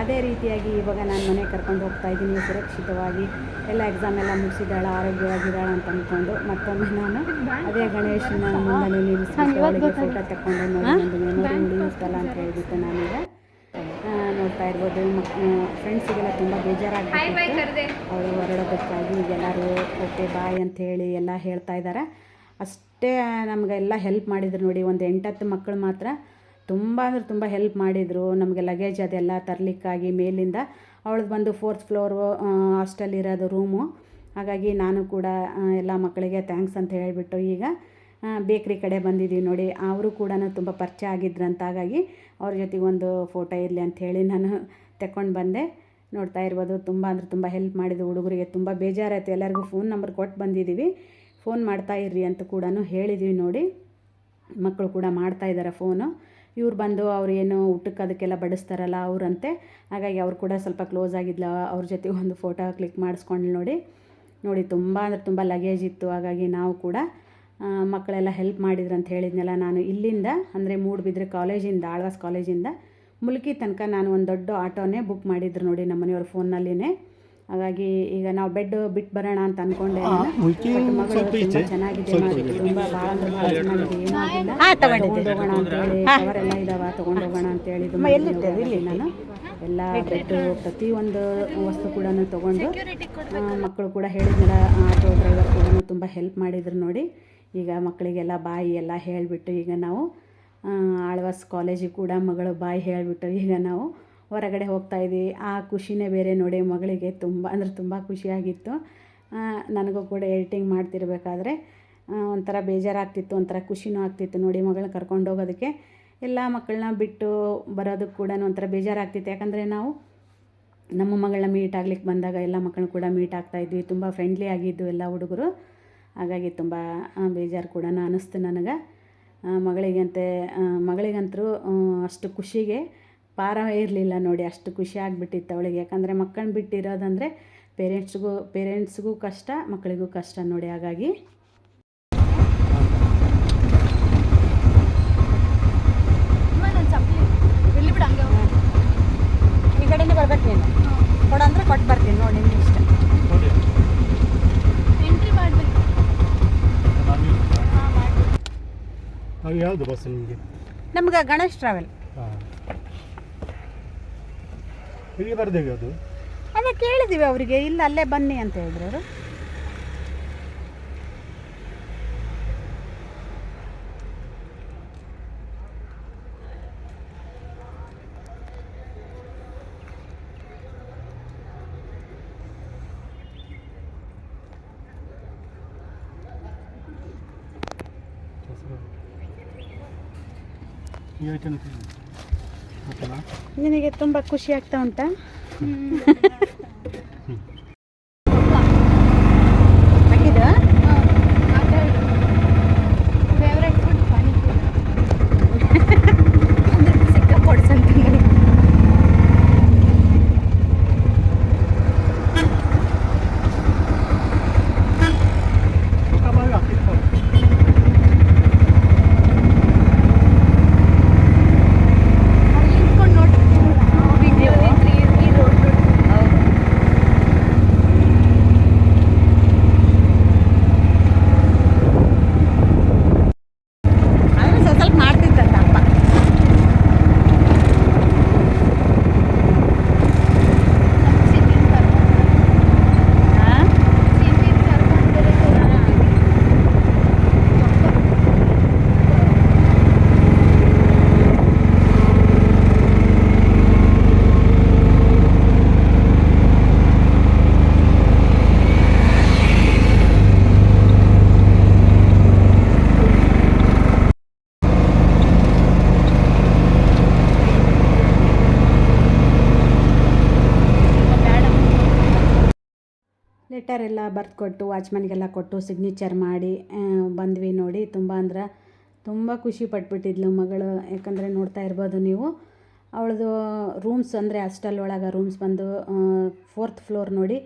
ಅದೇ ರೀತಿಯಾಗಿ ಇವಾಗ ನಾನು ಮನೆ ಕರ್ಕೊಂಡು ಹೋಗ್ತಾ ಇದ್ದೀನಿ ಸುರಕ್ಷಿತವಾಗಿ. ಎಲ್ಲ ಎಕ್ಸಾಮ್ ಎಲ್ಲ ಮುಗಿಸಿದಾಳ ಆರೋಗ್ಯವಾಗಿದ್ದಾಳ ಅಂತ ಅಂದ್ಕೊಂಡು ಮತ್ತೊಮ್ಮೆ ನಾನು ಅದೇ ಗಣೇಶನ ಮುಂದೆ ನಿಲ್ಲಿಸಿ ಫೋಟೋ ತಗೊಂಡು ಒಂದು ಮೆಮೊರಿ ಉಳಿಯುತ್ತಲ್ಲ ಅಂತ ಹೇಳಿಬಿಟ್ಟು ನಾನೀಗ ನೋಡ್ತಾ ಇರ್ಬೋದು. ಫ್ರೆಂಡ್ಸಿಗೆಲ್ಲ ತುಂಬ ಬೇಜಾರಾಗ್ಬಿಟ್ಟಿತ್ತು. ಅವರು ಹೊರಡೋದಕ್ಕಾಗಿ ಎಲ್ಲರೂ ಓಕೆ ಬಾಯ್ ಅಂತ ಹೇಳಿ ಎಲ್ಲ ಹೇಳ್ತಾ ಇದ್ದಾರೆ ಅಷ್ಟೇ ನಮಗೆಲ್ಲ ಹೆಲ್ಪ್ ಮಾಡಿದ್ರು ನೋಡಿ. ಒಂದು ಎಂಟತ್ತು ಮಕ್ಕಳು ಮಾತ್ರ ತುಂಬ ಅಂದರೆ ತುಂಬ ಹೆಲ್ಪ್ ಮಾಡಿದರು. ನಮಗೆ ಲಗೇಜ್ ಅದೆಲ್ಲ ತರಲಿಕ್ಕಾಗಿ ಮೇಲಿಂದ ಅವಳದು ಬಂದು ಫೋರ್ತ್ ಫ್ಲೋರು ಹಾಸ್ಟೆಲ್ ಇರೋದು ರೂಮು ಹಾಗಾಗಿ ನಾನು ಕೂಡ ಎಲ್ಲ ಮಕ್ಕಳಿಗೆ ಥ್ಯಾಂಕ್ಸ್ ಅಂತ ಹೇಳಿಬಿಟ್ಟು ಈಗ ಬೇಕ್ರಿ ಕಡೆ ಬಂದಿದ್ದೀವಿ ನೋಡಿ. ಅವರು ಕೂಡ ತುಂಬ ಪರಿಚಯ ಆಗಿದ್ರಂತ ಹಾಗಾಗಿ ಅವ್ರ ಜೊತೆಗೆ ಒಂದು ಫೋಟೋ ಇರಲಿ ಅಂತ ಹೇಳಿ ನಾನು ತಗೊಂಡು ಬಂದೆ. ನೋಡ್ತಾ ಇರ್ಬೋದು, ತುಂಬ ಅಂದರೆ ತುಂಬ ಹೆಲ್ಪ್ ಮಾಡಿದ್ದು ಹುಡುಗರಿಗೆ. ತುಂಬ ಬೇಜಾರಾಯಿತು. ಎಲ್ಲರಿಗೂ ಫೋನ್ ನಂಬರ್ ಕೊಟ್ಟು ಬಂದಿದ್ದೀವಿ ಫೋನ್ ಮಾಡ್ತಾ ಇರ್ರಿ ಅಂತ ಕೂಡ ಹೇಳಿದ್ವಿ ನೋಡಿ. ಮಕ್ಕಳು ಕೂಡ ಮಾಡ್ತಾ ಇದ್ದಾರೆ ಫೋನು ಇವ್ರು ಬಂದು ಅವ್ರು ಏನು ಊಟಕ್ಕೆ ಅದಕ್ಕೆಲ್ಲ ಬಡಿಸ್ತಾರಲ್ಲ ಅವರಂತೆ. ಹಾಗಾಗಿ ಅವ್ರು ಕೂಡ ಸ್ವಲ್ಪ ಕ್ಲೋಸ್ ಆಗಿದ್ಲ, ಅವ್ರ ಜೊತೆ ಒಂದು ಫೋಟೋ ಕ್ಲಿಕ್ ಮಾಡಿಸ್ಕೊಂಡು ನೋಡಿ. ನೋಡಿ, ತುಂಬ ಅಂದರೆ ತುಂಬ ಲಗೇಜ್ ಇತ್ತು, ಹಾಗಾಗಿ ನಾವು ಕೂಡ ಮಕ್ಕಳೆಲ್ಲ ಹೆಲ್ಪ್ ಮಾಡಿದ್ರು ಅಂತ ಹೇಳಿದ್ನಲ್ಲ ನಾನು. ಇಲ್ಲಿಂದ, ಅಂದರೆ ಮೂಡುಬಿದ್ರೆ ಕಾಲೇಜಿಂದ ಆಳ್ವಾಸ್ ಕಾಲೇಜಿಂದ ಮುಲ್ಕಿ ತನಕ ನಾನು ಒಂದು ದೊಡ್ಡ ಆಟೋನೇ ಬುಕ್ ಮಾಡಿದ್ರು ನೋಡಿ ನಮ್ಮ ಮನೆಯವ್ರ ಫೋನ್ನಲ್ಲಿನೇ ಹಾಗಾಗಿ ಈಗ ನಾವು ಬೆಡ್ ಬಿಟ್ಟು ಬರೋಣ ಅಂತ ಅನ್ಕೊಂಡೆ. ಚೆನ್ನಾಗಿದೆ. ಮಾಡಿ ತುಂಬ ಭಾಳ ಅಂದ್ರೆ ಭಾಳ ಚೆನ್ನಾಗಿದೆ. ಏನೂ ಆಗಿಲ್ಲ ತಗೊಂಡೋಗೋಣ ಅಂತೇಳಿ ಕವರ್ ಎಲ್ಲ ಇದಾವ ತಗೊಂಡೋಗೋಣ ಅಂತೇಳಿ ಇದು ನಾನು. ಎಲ್ಲ ಬೆಡ್ ಪ್ರತಿಯೊಂದು ವಸ್ತು ಕೂಡ ತಗೊಂಡು ಮಕ್ಕಳು ಕೂಡ ಹೇಳಿದ್ನಲ್ಲ ಆಟೋ ಡ್ರೈವರ್ ಕೂಡ ತುಂಬ ಹೆಲ್ಪ್ ಮಾಡಿದ್ರು ನೋಡಿ. ಈಗ ಮಕ್ಕಳಿಗೆಲ್ಲ ಬಾಯಿ ಎಲ್ಲ ಹೇಳಿಬಿಟ್ಟು ಈಗ ನಾವು ಆಳ್ವಾಸ್ ಕಾಲೇಜಿಗೆ ಕೂಡ ಮಗಳು ಬಾಯಿ ಹೇಳಿಬಿಟ್ಟು ಈಗ ನಾವು ಹೊರಗಡೆ ಹೋಗ್ತಾ ಇದ್ವಿ ಆ ಖುಷಿನೇ ಬೇರೆ ನೋಡಿ ಮಗಳಿಗೆ ತುಂಬ, ಅಂದರೆ ತುಂಬ ಖುಷಿಯಾಗಿತ್ತು. ನನಗೂ ಕೂಡ ಎಡಿಟಿಂಗ್ ಮಾಡ್ತಿರ್ಬೇಕಾದ್ರೆ ಒಂಥರ ಬೇಜಾರಾಗ್ತಿತ್ತು, ಒಂಥರ ಖುಷಿನೂ ಆಗ್ತಿತ್ತು ನೋಡಿ ಮಗಳನ್ನ ಕರ್ಕೊಂಡು ಹೋಗೋದಕ್ಕೆ. ಎಲ್ಲ ಮಕ್ಕಳನ್ನ ಬಿಟ್ಟು ಬರೋದಕ್ಕೆ ಕೂಡ ಒಂಥರ ಬೇಜಾರಾಗ್ತಿತ್ತು. ಯಾಕಂದರೆ ನಾವು ನಮ್ಮ ಮಗಳನ್ನ ಮೀಟ್ ಆಗ್ಲಿಕ್ಕೆ ಬಂದಾಗ ಎಲ್ಲ ಮಕ್ಕಳನ್ನ ಕೂಡ ಮೀಟ್ ಆಗ್ತಾ ಇದ್ವಿ. ತುಂಬ ಫ್ರೆಂಡ್ಲಿ ಆಗಿದ್ದು ಎಲ್ಲ ಹುಡುಗರು. ಹಾಗಾಗಿ ತುಂಬ ಬೇಜಾರು ಕೂಡ ಅನ್ನಿಸ್ತು ನನಗೆ. ಮಗಳಿಗಂತೆ ಮಗಳಿಗಂತರೂ ಅಷ್ಟು ಖುಷಿಗೆ ಪಾರ ಇರಲಿಲ್ಲ ನೋಡಿ ಅಷ್ಟು ಖುಷಿ ಆಗಿಬಿಟ್ಟಿತ್ತು ಅವಳಿಗೆ. ಯಾಕಂದರೆ ಮಕ್ಕಳನ್ನ ಬಿಟ್ಟಿರೋದಂದರೆ ಪೇರೆಂಟ್ಸ್ಗೂ ಪೇರೆಂಟ್ಸ್ಗೂ ಕಷ್ಟ ಮಕ್ಕಳಿಗೂ ಕಷ್ಟ ನೋಡಿ ಹಾಗಾಗಿ. ಈ ಕಡೆಯಿಂದ ಬರ್ಬೇಕು ನೀನು. ಕೊಡಂದ್ರೆ ಕೊಟ್ಟು ಬರ್ತೀನಿ ನೋಡಿ ನಿಮ್ಗೆ ಇಷ್ಟ. ಯಾವುದು ಬಸ್ ನಿಮಗೆ? ನಮ್ಗೆ ಗಣೇಶ್ ಟ್ರಾವೆಲ್ ಹಾಂ ಇಲ್ಲಿ ಬರ್ದೇವೆ ಅದು ಅದೇ ಕೇಳಿದ್ದೀವಿ ಅವರಿಗೆ ಇಲ್ಲ ಅಲ್ಲೇ ಬನ್ನಿ ಅಂತ ಹೇಳಿದ್ರು ಅವರು. ಯೋಚನೆ ನಿನಗೆ ತುಂಬ ಖುಷಿ ಆಗ್ತಾ ಉಂಟಾ ಆಗಿದಾ ಫೇವ್ರೆಟ್ ಫುಡ್ ಪಾನಿಪುರಿ ಅಂದ್ರೆ ಸಿಕ್ಕ ಕೊಡ್ಸಂತ ಕಬಾಬ್ ಹಾಕಿತ್ತು ಅಲ್ಲಿ ನಿಂತ್ಕೊಂಡು ನೋಡ್ತಿದ್ದೀವಿ ಈ ರೋಡ್ ಆದರೆ ಸ್ವಲ್ಪ ಸ್ವಲ್ಪ ಮಾಡ್ತಿದ್ದಂತ ಅಪ್ಪ ಸಿಟಿನ್ ಕರ್ಕೊಂಡು ಹಾಂ ಸಿಟಿನ್ ಕರ್ಕೊಂಡು ಬರೋದು ಬೇಡ ಲೆಟರ್ ಎಲ್ಲ ಬರ್ದು ಕೊಟ್ಟು ವಾಚ್ಮನ್ಗೆಲ್ಲ ಕೊಟ್ಟು ಸಿಗ್ನೇಚರ್ ಮಾಡಿ ಬಂದ್ವಿ ನೋಡಿ. ತುಂಬ ಅಂದ್ರೆ ತುಂಬ ಖುಷಿ ಪಟ್ಬಿಟ್ಟಿದ್ಲು ಮಗಳು. ಯಾಕಂದರೆ ನೋಡ್ತಾ ಇರ್ಬೋದು ನೀವು, ಅವಳದು ರೂಮ್ಸ್ ಅಂದರೆ ಹಾಸ್ಟೆಲ್ ಒಳಗೆ ರೂಮ್ಸ್ ಬಂದು ಫೋರ್ತ್ ಫ್ಲೋರ್ ನೋಡಿ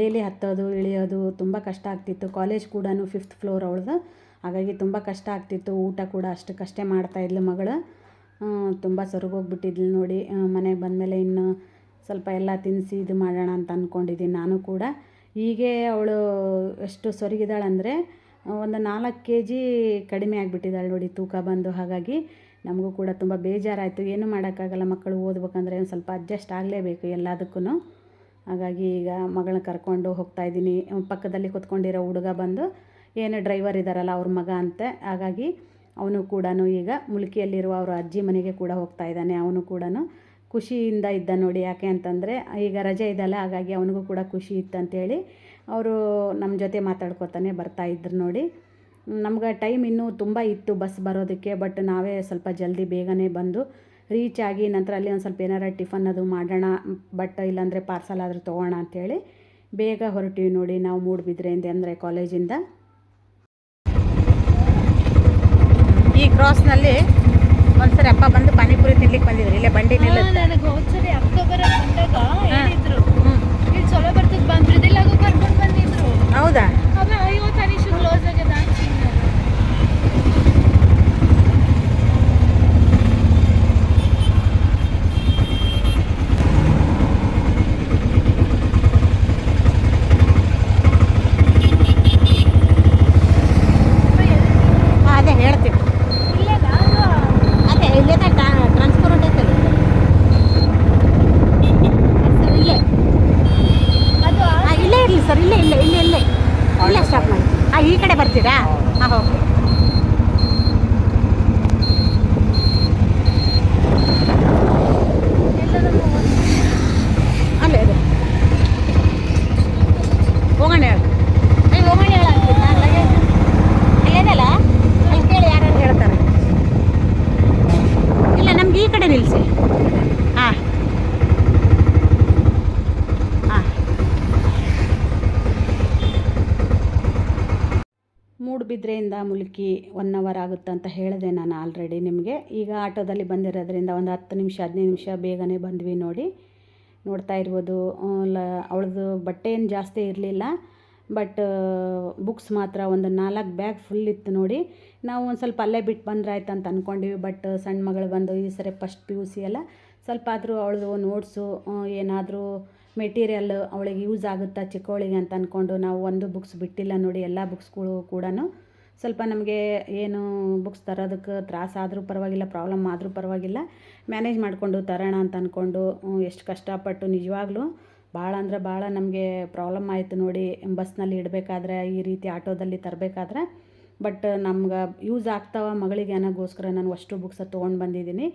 ಡೈಲಿ ಹತ್ತೋದು, ಇಳಿಯೋದು ತುಂಬ ಕಷ್ಟ ಆಗ್ತಿತ್ತು. ಕಾಲೇಜ್ ಕೂಡ ಫಿಫ್ತ್ ಫ್ಲೋರ್ ಅವಳದು. ಹಾಗಾಗಿ ತುಂಬ ಕಷ್ಟ ಆಗ್ತಿತ್ತು. ಊಟ ಕೂಡ ಅಷ್ಟಕ್ಕಷ್ಟೇ ಮಾಡ್ತಾಯಿದ್ಲು ಮಗಳು. ತುಂಬ ಸೊರಗೋಗ್ಬಿಟ್ಟಿದ್ಲು ನೋಡಿ. ಮನೆಗೆ ಬಂದಮೇಲೆ ಇನ್ನು ಸ್ವಲ್ಪ ಎಲ್ಲ ತಿನ್ನಿಸಿ ಇದು ಮಾಡೋಣ ಅಂತ ಅಂದ್ಕೊಂಡಿದ್ದೀನಿ ನಾನು ಕೂಡ. ಹೀಗೆ ಅವಳು ಎಷ್ಟು ಸೊರಗಿದಾಳಂದರೆ, ಒಂದು ನಾಲ್ಕು ಕೆ ಜಿ ಕಡಿಮೆ ಆಗಿಬಿಟ್ಟಿದ್ದಾಳೆ ನೋಡಿ ತೂಕ ಬಂದು. ಹಾಗಾಗಿ ನಮಗೂ ಕೂಡ ತುಂಬ ಬೇಜಾರಾಯಿತು. ಏನೂ ಮಾಡೋಕ್ಕಾಗಲ್ಲ ಮಕ್ಕಳು ಓದ್ಬೇಕಂದ್ರೆ ಒಂದು ಸ್ವಲ್ಪ ಅಡ್ಜಸ್ಟ್ ಆಗಲೇಬೇಕು ಎಲ್ಲದಕ್ಕೂ ಹಾಗಾಗಿ ಈಗ ಮಗಳನ್ನ ಕರ್ಕೊಂಡು ಹೋಗ್ತಾ ಇದ್ದೀನಿ. ಪಕ್ಕದಲ್ಲಿ ಕೂತ್ಕೊಂಡಿರೋ ಹುಡುಗ ಬಂದು, ಏನು ಡ್ರೈವರ್ ಇದ್ದಾರಲ್ಲ ಅವ್ರ ಮಗ ಅಂತೆ. ಹಾಗಾಗಿ ಅವನು ಕೂಡ ಈಗ ಮುಲ್ಕಿಯಲ್ಲಿರುವ ಅವರ ಅಜ್ಜಿ ಮನೆಗೆ ಕೂಡ ಹೋಗ್ತಾ ಇದ್ದಾನೆ. ಅವನು ಕೂಡ ಖುಷಿಯಿಂದ ಇದ್ದ ನೋಡಿ ಯಾಕೆ ಅಂತಂದರೆ, ಈಗ ರಜೆ ಇದೆಯಲ್ಲ, ಹಾಗಾಗಿ ಅವನಿಗೂ ಕೂಡ ಖುಷಿ ಇತ್ತಂತೇಳಿ ಅವರು ನಮ್ಮ ಜೊತೆ ಮಾತಾಡ್ಕೊತಾನೆ ಬರ್ತಾ ಇದ್ರು ನೋಡಿ. ನಮ್ಗೆ ಟೈಮ್ ಇನ್ನೂ ತುಂಬ ಇತ್ತು ಬಸ್ ಬರೋದಕ್ಕೆ, ಬಟ್ ನಾವೇ ಸ್ವಲ್ಪ ಜಲ್ದಿ ಬೇಗನೆ ಬಂದು ರೀಚ್ ಆಗಿ ನಂತರ ಅಲ್ಲಿ ಒಂದು ಸ್ವಲ್ಪ ಏನಾರ ಟಿಫನ್ ಅದು ಮಾಡೋಣ, ಬಟ್ ಇಲ್ಲಾಂದರೆ ಪಾರ್ಸಲ್ ಆದರೂ ತೊಗೋಣ ಅಂಥೇಳಿ ಬೇಗ ಹೊರಟಿವಿ ನೋಡಿ ನಾವು ಮೂಡುಬಿದ್ರೆಯಿಂದ ಅಂದರೆ ಕಾಲೇಜಿಂದ. ಈ ಕ್ರಾಸ್ನಲ್ಲಿ ಒಂದ್ಸರಿ ಅಪ್ಪ ಬಂದು ಪಾನಿಪುರಿ ತಿನ್ಲಿಕ್ಕೆ ಬಂದಿದ್ರು. ಇಲ್ಲೇ ಬಂಡಿ ನನಗೆ ಹೋದ್ಸರಿ ಅಕ್ಟೋಬರ್ ಬಂದಾಗ ಹೇಳಿದ್ರು. ಇಲ್ಲಿ ಚಲೋ ಬರ್ತದೆ ಬಂದ್ರದಿಲ್ಲಾಗೂ ಕರ್ಕೊಂಡು ಬಂದಿದ್ರು. ಹೌದಾ ಅವ ಅಯ್ಯೋ ತನಿಷು ಕ್ಲೋಸ್ ಆಗ್ಯದ ಅಂತ ಸುಮ್ನೆ. ಅಪ್ಪ ಎಲ್ಲಿ? ಹಾಂ ಅದೇ ಹೇಳ್ತೀವಿ ಇಲ್ಲೇನಾ ಅಲ್ವಾ? ಅದೇ ಇಲ್ಲೇ ಟ್ರಾನ್ಸ್ಪೋರ್ಟ್ ಐತಲ್ಲ ಸರ್ ಇಲ್ಲೇ ಅದು ಆ- ಹಾಂ ಇಲ್ಲೇ ಇರಲಿ ಸರ್ ಇಲ್ಲೇ ಇಲ್ಲೇ ಇಲ್ಲೇ ಇಲ್ಲೇ ಇಲ್ಲೇ ಸ್ಟಾಪ್ ಮಾಡಿ ಹಾಂ ಈ ಕಡೆ ಬರ್ತೀರಾ ಹಾಂ ಓಕೆ ಎಲ್ಲರೂ ಹೋಗಿ. ಅಲ್ಲೇ ಅದೇ ಹೋಗೋಣ ಹೇಳು ಏ ಹೋಗೋಣ ಹೇಳು ಅಂತೀನಿ ನಾನು ಲಗೇಜ್ ಅಲ್ಲೇನಲ್ಲ ಅಲ್ಲಿ ಕೇಳಿ ಯಾರು ಹೇಳ್ತಾರೆ ಇಲ್ಲ ನಮ್ಗೆ ಈ ಕಡೆ ನಿಲ್ಲಿಸಿ ಹಾಂ ಹಾಂ ಮುಲ್ಕಿ ಒನ್ ಅವರ್ ಆಗುತ್ತೆ ಅಂತ ಹೇಳಿದೆ ನಾನು ಆಲ್ರೆಡಿ ನಿಮಗೆ. ಈಗ ಆಟೋದಲ್ಲಿ ಬಂದಿರೋದ್ರಿಂದ ಒಂದು ಹತ್ತು ನಿಮಿಷ, ಹದಿನೈದು ನಿಮಿಷ ಬೇಗನೆ ಬಂದ್ವಿ ನೋಡಿ. ನೋಡ್ತಾ ಇರ್ಬೋದು. ಲ ಅವಳದು ಬಟ್ಟೆ ಏನು ಜಾಸ್ತಿ ಇರಲಿಲ್ಲ. ಬಟ್ ಬುಕ್ಸ್ ಮಾತ್ರ ಒಂದು ನಾಲ್ಕು ಬ್ಯಾಗ್ ಫುಲ್ ಇತ್ತು ನೋಡಿ. ನಾವು ಒಂದು ಸ್ವಲ್ಪ ಅಲ್ಲೇ ಬಿಟ್ಟು ಬಂದ್ರೆ ಆಯ್ತು ಅಂತ ಅಂದ್ಕೊಂಡಿವಿ ಬಟ್ ಸಣ್ಣ ಮಗಳು ಬಂದು ಈ ಸರಿ ಫಸ್ಟ್ ಪಿ ಯು ಸಿ ಎಲ್ಲ ಸ್ವಲ್ಪ ಆದರೂ ಅವಳದು ನೋಟ್ಸು ಏನಾದರೂ ಮೆಟೀರಿಯಲ್ ಅವಳಿಗೆ ಯೂಸ್ ಆಗುತ್ತಾ ಚಿಕ್ಕವಳಿಗೆ ಅಂತ ಅಂದ್ಕೊಂಡು ನಾವು ಒಂದು ಬುಕ್ಸ್ ಬಿಟ್ಟಿಲ್ಲ ನೋಡಿ. ಎಲ್ಲ ಬುಕ್ಸ್ಗಳು ಕೂಡ ಸ್ವಲ್ಪ ನಮಗೆ ಏನು ಬುಕ್ಸ್ ತರೋದಕ್ಕೆ ತ್ರಾಸ ಆದರೂ ಪರವಾಗಿಲ್ಲ ಪ್ರಾಬ್ಲಮ್ ಆದರೂ ಪರವಾಗಿಲ್ಲ. ಮ್ಯಾನೇಜ್ ಮಾಡಿಕೊಂಡು ತರೋಣ ಅಂತ ಅಂದ್ಕೊಂಡು ಎಷ್ಟು ಕಷ್ಟಪಟ್ಟು ನಿಜವಾಗ್ಲೂ ಭಾಳ ಅಂದರೆ ಭಾಳ ನಮಗೆ ಪ್ರಾಬ್ಲಮ್ ಆಯಿತು ನೋಡಿ ಬಸ್ನಲ್ಲಿ ಇಡಬೇಕಾದ್ರೆ, ಈ ರೀತಿ ಆಟೋದಲ್ಲಿ ತರಬೇಕಾದ್ರೆ. ಬಟ್ ನಮ್ಗೆ ಯೂಸ್ ಆಗ್ತಾವ ಮಗಳಿಗೆ ಅನ್ನೋಗೋಸ್ಕರ ನಾನು ಅಷ್ಟು ಬುಕ್ಸ ತೊಗೊಂಡು ಬಂದಿದ್ದೀನಿ.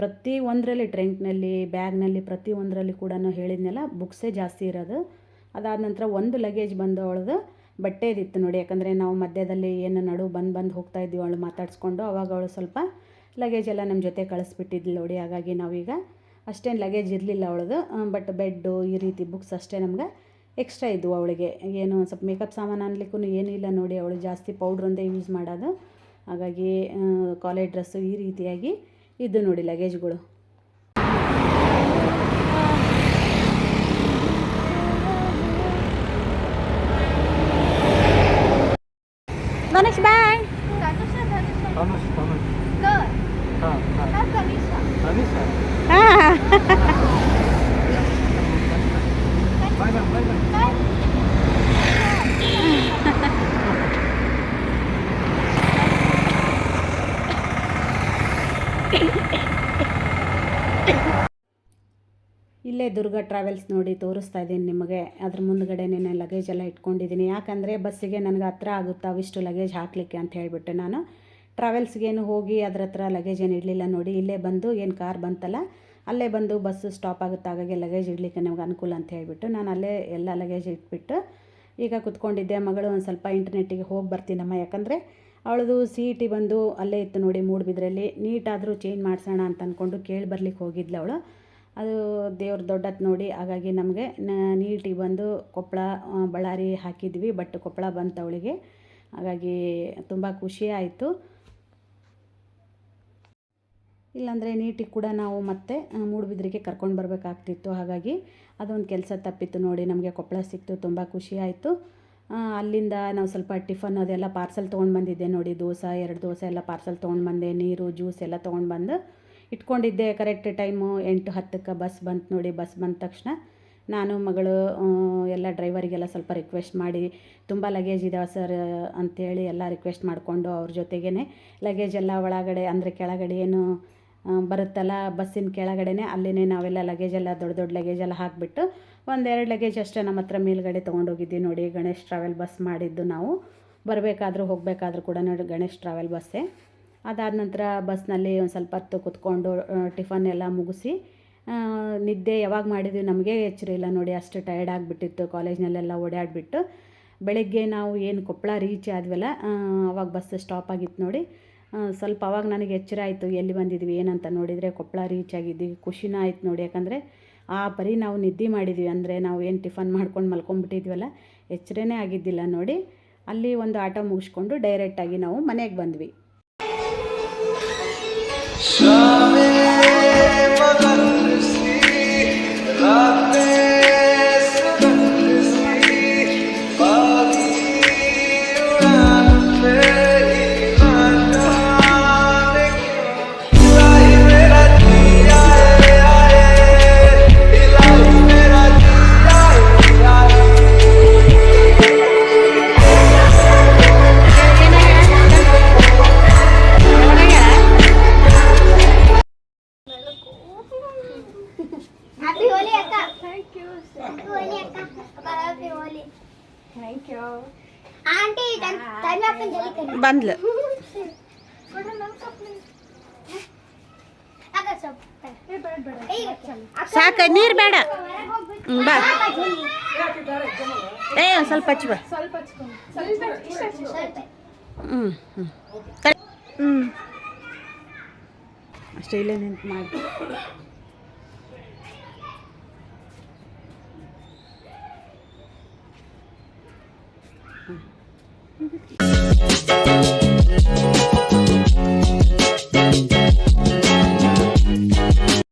ಪ್ರತಿ ಒಂದರಲ್ಲಿ ಟ್ರೆಂಕ್ನಲ್ಲಿ ಬ್ಯಾಗ್ನಲ್ಲಿ ಪ್ರತಿ ಒಂದರಲ್ಲಿ ಕೂಡ ಹೇಳಿದ್ನೆಲ್ಲ ಬುಕ್ಸೇ ಜಾಸ್ತಿ ಇರೋದು. ಅದಾದ ನಂತರ ಒಂದು ಲಗೇಜ್ ಬಂದು ಬಟ್ಟೆದಿತ್ತು ನೋಡಿ, ಯಾಕಂದರೆ ನಾವು ಮಧ್ಯದಲ್ಲಿ ಏನು ನಡು ಬಂದು ಬಂದು ಹೋಗ್ತಾ ಇದ್ದೀವಿ, ಅವಳು ಮಾತಾಡಿಸ್ಕೊಂಡು. ಅವಾಗ ಅವಳು ಸ್ವಲ್ಪ ಲಗೇಜ್ ಎಲ್ಲ ನಮ್ಮ ಜೊತೆ ಕಳಿಸ್ಬಿಟ್ಟಿದ್ಲು ನೋಡಿ, ಹಾಗಾಗಿ ನಾವೀಗ ಅಷ್ಟೇನು ಲಗೇಜ್ ಇರಲಿಲ್ಲ ಅವಳದು. ಬಟ್ ಬೆಡ್ಡು ಈ ರೀತಿ ಬುಕ್ಸ್ ಅಷ್ಟೇ ನಮ್ಗೆ ಎಕ್ಸ್ಟ್ರಾ ಇದ್ವು ಅವಳಿಗೆ. ಏನು ಸ್ವಲ್ಪ ಮೇಕಪ್ ಸಾಮಾನು ಅನ್ಲಿಕ್ಕೂ ಇಲ್ಲ ನೋಡಿ, ಅವಳು ಜಾಸ್ತಿ ಪೌಡ್ರ್ ಒಂದೇ ಯೂಸ್ ಮಾಡೋದು. ಹಾಗಾಗಿ ಕಾಲೇಜ್ ಡ್ರೆಸ್ಸು ಈ ರೀತಿಯಾಗಿ ಇದ್ದು ನೋಡಿ ಲಗೇಜ್ಗಳು ಧನುಷ್ ಬಾಯ್ ಧನುಷ ಧನುಷ ತನುಷ್ ತನುಷ್ ಕರ್ ಹಾಂ ಹಾಂ ಕರ್ ಕನಿಷ ತನಿಷ ಬಾಯ್ ಬಾಯ್ ಬಾಯ್ ಬಾಯ್ ಕರ್ ಇಲ್ಲೇ ದುರ್ಗಾ ಟ್ರಾವೆಲ್ಸ್ ನೋಡಿ ತೋರಿಸ್ತಾ ಇದ್ದೀನಿ ನಿಮಗೆ. ಅದ್ರ ಮುಂದ್ಗಡೆನೇ ಲಗೇಜ್ ಎಲ್ಲ ಇಟ್ಕೊಂಡಿದ್ದೀನಿ. ಯಾಕಂದರೆ ಬಸ್ಸಿಗೆ ನನಗೆ ಹತ್ರ ಆಗುತ್ತೆ ಅವಿಷ್ಟು ಲಗೇಜ್ ಹಾಕಲಿಕ್ಕೆ ಅಂತ ಹೇಳಿಬಿಟ್ಟು ನಾನು. ಟ್ರಾವೆಲ್ಸ್ಗೇನು ಹೋಗಿ ಅದ್ರ ಹತ್ರ ಲಗೇಜ್ ಏನು ಇಡಲಿಲ್ಲ ನೋಡಿ. ಇಲ್ಲೇ ಬಂದು ಏನು ಕಾರ್ ಬಂತಲ್ಲ, ಅಲ್ಲೇ ಬಂದು ಬಸ್ಸು ಸ್ಟಾಪ್ ಆಗುತ್ತೆ ಹಾಗಾಗಿ ಲಗೇಜ್ ಇಡಲಿಕ್ಕೆ ನಮ್ಗೆ ಅನುಕೂಲ ಅಂತ ಹೇಳಿಬಿಟ್ಟು ನಾನು ಅಲ್ಲೇ ಎಲ್ಲ ಲಗೇಜ್ ಇಟ್ಬಿಟ್ಟು ಈಗ ಕುತ್ಕೊಂಡಿದ್ದೆ. ಮಗಳು ಒಂದು ಸ್ವಲ್ಪ ಇಂಟರ್ನೆಟ್ಟಿಗೆ ಹೋಗಿ ಬರ್ತೀನಮ್ಮ. ಯಾಕಂದರೆ ಅವಳದು ಸಿ ಇ ಟಿ ಬಂದು ಅಲ್ಲೇ ಇತ್ತು ನೋಡಿ ಮೂಡುಬಿದ್ರಲ್ಲಿ. ನೀಟಾದರೂ ಚೇಂಜ್ ಮಾಡಿಸೋಣ ಅಂತ ಅಂದ್ಕೊಂಡು ಕೇಳಿ ಬರ್ಲಿಕ್ಕೆ ಹೋಗಿದ್ಲು ಅವಳು. ಅದು ದೇವ್ರ ದೊಡ್ಡತ್ ನೋಡಿ, ಹಾಗಾಗಿ ನಮಗೆ ನೀಟಿಗೆ ಬಂದು ಕೊಪ್ಪಳ ಬಳ್ಳಾರಿ ಹಾಕಿದ್ವಿ, ಬಟ್ ಕೊಪ್ಪಳ ಬಂತು ಅವಳಿಗೆ. ಹಾಗಾಗಿ ತುಂಬ ಖುಷಿ ಆಯಿತು. ಇಲ್ಲಾಂದರೆ ನೀಟಿಗೆ ಕೂಡ ನಾವು ಮತ್ತೆ ಮೂಡುಬಿದ್ರಿಗೆ ಕರ್ಕೊಂಡು ಬರಬೇಕಾಗ್ತಿತ್ತು. ಹಾಗಾಗಿ ಅದೊಂದು ಕೆಲಸ ತಪ್ಪಿತ್ತು ನೋಡಿ, ನಮಗೆ ಕೊಪ್ಪಳ ಸಿಕ್ತು, ತುಂಬ ಖುಷಿ ಆಯಿತು. ಅಲ್ಲಿಂದ ನಾವು ಸ್ವಲ್ಪ ಟಿಫನ್ ಅದೆಲ್ಲ ಪಾರ್ಸಲ್ ತೊಗೊಂಡು ಬಂದಿದ್ದೆ ನೋಡಿ, ದೋಸೆ, ಎರಡು ದೋಸೆ ಎಲ್ಲ ಪಾರ್ಸಲ್ ತೊಗೊಂಡು ಬಂದೆ, ನೀರು, ಜ್ಯೂಸ್ ಎಲ್ಲ ತೊಗೊಂಡು ಬಂದು ಇಟ್ಕೊಂಡಿದ್ದೆ ಕರೆಕ್ಟ್ ಟೈಮು ಎಂಟು ಹತ್ತಕ್ಕೆ ಬಸ್ ಬಂತು ನೋಡಿ ಬಸ್ ಬಂದ ತಕ್ಷಣ ನಾನು, ಮಗಳು ಎಲ್ಲ ಡ್ರೈವರಿಗೆಲ್ಲ ಸ್ವಲ್ಪ ರಿಕ್ವೆಸ್ಟ್ ಮಾಡಿ, ತುಂಬ ಲಗೇಜ್ ಇದಾವೆ ಸರ್ ಅಂತೇಳಿ ಎಲ್ಲ ರಿಕ್ವೆಸ್ಟ್ ಮಾಡಿಕೊಂಡು ಅವ್ರ ಜೊತೆಗೇ ಲಗೇಜ್ ಎಲ್ಲ ಒಳಗಡೆ ಅಂದರೆ ಕೆಳಗಡೆ ಏನು ಬರುತ್ತಲ್ಲ ಬಸ್ಸಿನ ಕೆಳಗಡೆನೇ ಅಲ್ಲಿನೇ ನಾವೆಲ್ಲ ಲಗೇಜ್ ಎಲ್ಲ, ದೊಡ್ಡ ದೊಡ್ಡ ಲಗೇಜ್ ಎಲ್ಲ ಹಾಕಿಬಿಟ್ಟು ಒಂದೆರಡು ಲಗೇಜ್ ಅಷ್ಟೇ ನಮ್ಮ ಹತ್ರ ಮೇಲ್ಗಡೆ ತೊಗೊಂಡೋಗಿದ್ದೀವಿ ನೋಡಿ ಗಣೇಶ್ ಟ್ರಾವೆಲ್ ಬಸ್ ಮಾಡಿದ್ದು ನಾವು. ಬರಬೇಕಾದ್ರೂ ಹೋಗಬೇಕಾದ್ರೂ ಕೂಡ ನೋಡಿ ಗಣೇಶ್ ಟ್ರಾವೆಲ್ ಬಸ್ಸೇ ಅದಾದ ನಂತರ ಬಸ್ನಲ್ಲಿ ಒಂದು ಸ್ವಲ್ಪ ಹೊತ್ತು ಕುತ್ಕೊಂಡು ಟಿಫನ್ ಎಲ್ಲ ಮುಗಿಸಿ ನಿದ್ದೆ ಯಾವಾಗ ಮಾಡಿದ್ವಿ ನಮಗೆ ಎಚ್ಚರ ಇಲ್ಲ ನೋಡಿ, ಅಷ್ಟು ಟಯರ್ಡ್ ಆಗಿಬಿಟ್ಟಿತ್ತು, ಕಾಲೇಜ್ನಲ್ಲೆಲ್ಲ ಓಡಾಡಿಬಿಟ್ಟು. ಬೆಳಗ್ಗೆ ನಾವು ಏನು ಕೊಪ್ಪಳ ರೀಚ್ ಆದ್ವಲ್ಲ ಅವಾಗ ಬಸ್ ಸ್ಟಾಪ್ ಆಗಿತ್ತು ನೋಡಿ ಸ್ವಲ್ಪ ಅವಾಗ ನನಗೆ ಎಚ್ಚರ ಆಯಿತು, ಎಲ್ಲಿ ಬಂದಿದ್ವಿ, ಏನಂತ ನೋಡಿದರೆ ಕೊಪ್ಪಳ ರೀಚ್ ಆಗಿದ್ದೀವಿ ಖುಷಿನ ಆಯ್ತು ನೋಡಿ, ಯಾಕಂದರೆ ಆ ಪರಿ ನಾವು ನಿದ್ದೆ ಮಾಡಿದ್ವಿ, ಅಂದರೆ ನಾವು ಏನು ಟಿಫನ್ ಮಾಡ್ಕೊಂಡು ಮಲ್ಕೊಂಡ್ಬಿಟ್ಟಿದ್ವಲ್ಲ ಎಚ್ಚರನೇ ಆಗಿದ್ದಿಲ್ಲ ನೋಡಿ, ಅಲ್ಲಿ ಒಂದು ಆಟೋ ಮುಗಿಸ್ಕೊಂಡು ಡೈರೆಕ್ಟಾಗಿ ನಾವು ಮನೆಗೆ ಬಂದ್ವಿ. Sorry. ಬಂದ್ಲು. ಸಾಕ, ನೀರು ಬೇಡ. ಬಾ. ಏ ಸ್ವಲ್ಪ ಹಚ್ಚಿ ಬಾ. ಹ್ಞೂ ಹ್ಞೂ ಹ್ಞೂ ಅಷ್ಟೇ ಇಲ್ಲೇ ನಿಂತು ಮಾಡಿ Música